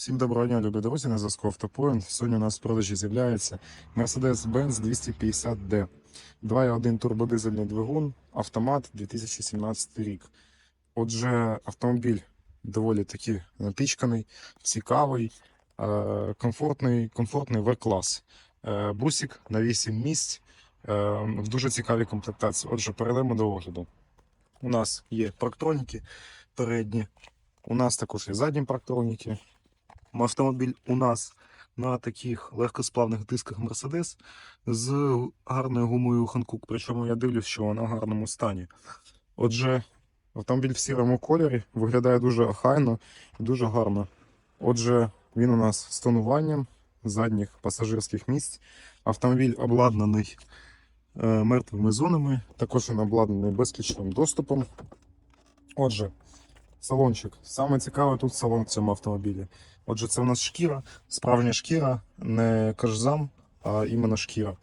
Всім доброго дня, любі друзі, на зв'язку Автопоінт. Сьогодні у нас в продажі з'являється Mercedes-Benz 250D. 2.1 турбодизельний двигун, автомат 2017 рік. Отже, автомобіль доволі таки напічканий, цікавий, е, комфортний, комфортний В-клас. Е, Бусик на 8 місць е, в дуже цікавій комплектації. Отже, перейдемо до огляду. У нас є парктроніки передні, у нас також є задні парктроніки. Автомобіль у нас на таких легкосплавних дисках Mercedes з гарною гумою Hankook. Причому я дивлюсь, що вона в гарному стані. Отже, автомобіль в сірому кольорі виглядає дуже охайно і дуже гарно. Отже, він у нас з тонуванням задніх пасажирських місць. Автомобіль обладнаний е, мертвими зонами, також він обладнаний безключовим доступом. Отже, салончик. Саме цікаве тут салон в цьому автомобілі. Отже, це у нас шкіра, справжня шкіра, не кожзам, а іменно шкіра.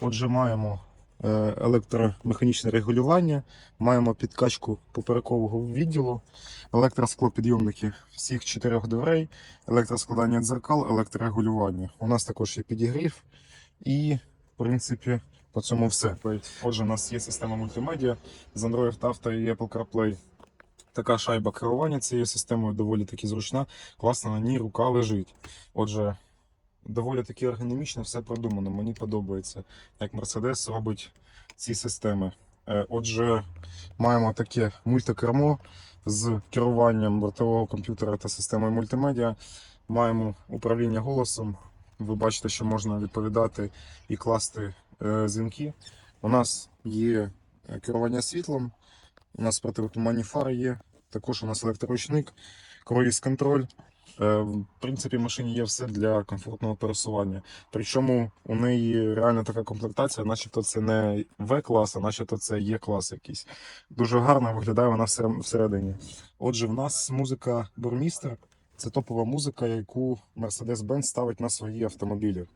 Отже, маємо е, електромеханічне регулювання, маємо підкачку поперекового відділу, електросклопідйомники всіх чотирьох дверей, електроскладання дзеркал, електрорегулювання. У нас також є підігрів і, в принципі, по цьому все. Отже, у нас є система мультимедіа з Android Auto і Apple CarPlay. Така шайба керування цією системою доволі таки зручна, класно на ній рука лежить. Отже, доволі таки ергономічно все продумано. Мені подобається, як Mercedes робить ці системи. Е, Отже, маємо таке мультикермо з керуванням бортового комп'ютера та системою мультимедіа. Маємо управління голосом. Ви бачите, що можна відповідати і класти е, дзвінки. У нас є е, керування світлом. У нас протитуманні фари є, також у нас електроручник, круїз контроль. Е, В принципі, в машині є все для комфортного пересування. Причому у неї реально така комплектація, начебто це не В-клас, а начебто це Є-клас якийсь. Дуже гарно виглядає вона всередині. Отже, в нас музика Бурмістер. Це топова музика, яку Mercedes-Benz ставить на свої автомобілі.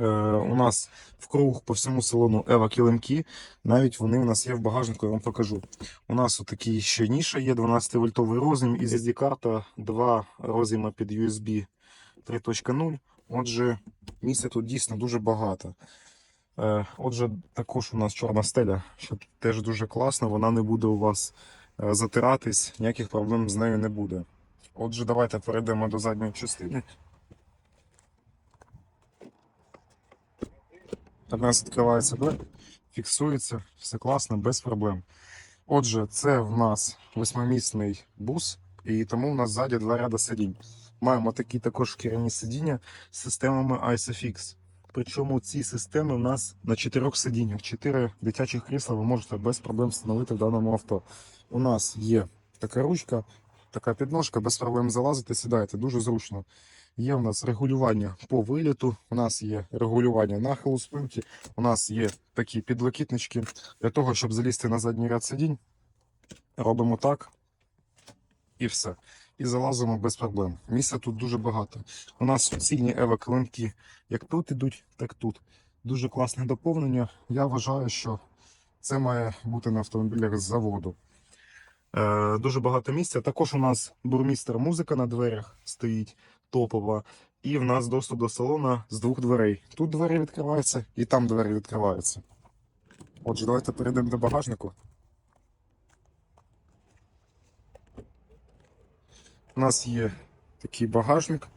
Е, у нас в круг по всьому салону Ева килимки. Навіть вони у нас є в багажнику, я вам покажу. У нас отакий ще ніша є 12-вольтовий розім і SD-карта, два розіма під USB 3.0. Отже, місця тут дійсно дуже багато. Е, Отже, також у нас чорна стеля, що теж дуже класно, вона не буде у вас е, затиратись, ніяких проблем з нею не буде. Отже, давайте перейдемо до задньої частини. Так у нас відкривається двері, фіксується, все класно, без проблем. Отже, це в нас восьмимісний бус, і тому в нас ззаді два ряди сидінь. Маємо такі також шкіряні сидіння з системами ISOFIX. Причому ці системи в нас на чотирьох сидіннях. Чотири дитячих крісла ви можете без проблем встановити в даному авто. У нас є така ручка, така підножка, без проблем залазите, сідаєте, дуже зручно. Є у нас регулювання по виліту, у нас є регулювання нахилу спинки, у нас є такі підлокітнички. Для того, щоб залізти на задній ряд сидінь, робимо так і все. І залазимо без проблем. Місця тут дуже багато. У нас суцільні ева клинки як тут ідуть, так тут. Дуже класне доповнення. Я вважаю, що це має бути на автомобілях з заводу. Е, дуже багато місця. Також у нас бурмістер музика на дверях стоїть топова. І в нас доступ до салона з двох дверей. Тут двері відкриваються і там двері відкриваються. Отже, давайте перейдемо до багажнику. У нас є такий багажник,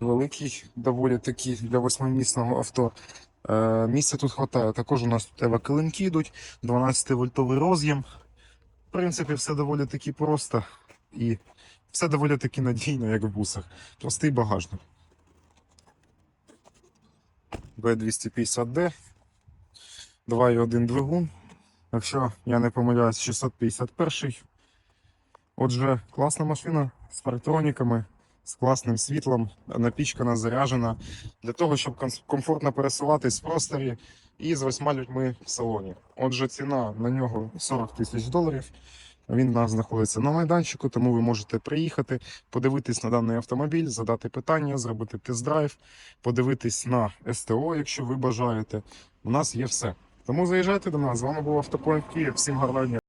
великий, доволі такий для восьмимісного авто. Е, місця тут вистачає. Також у нас тут ева килимки йдуть, 12-вольтовий роз'єм. Принципі, все доволі таки просто і все доволі таки надійно, як в бусах. Простий багажник. B250D. 2.1 двигун. Якщо я не помиляюсь, 651. Отже, класна машина з парктроніками, з класним світлом, напічкана, заряджена. Для того, щоб комфортно пересуватись в просторі і з восьма людьми в салоні. Отже, ціна на нього 40 тисяч доларів. Він у нас знаходиться на майданчику, тому ви можете приїхати, подивитись на даний автомобіль, задати питання, зробити тест-драйв, подивитись на СТО, якщо ви бажаєте. У нас є все. Тому заїжджайте до нас. З вами був Автопоінт Київ. Всім гарного дня.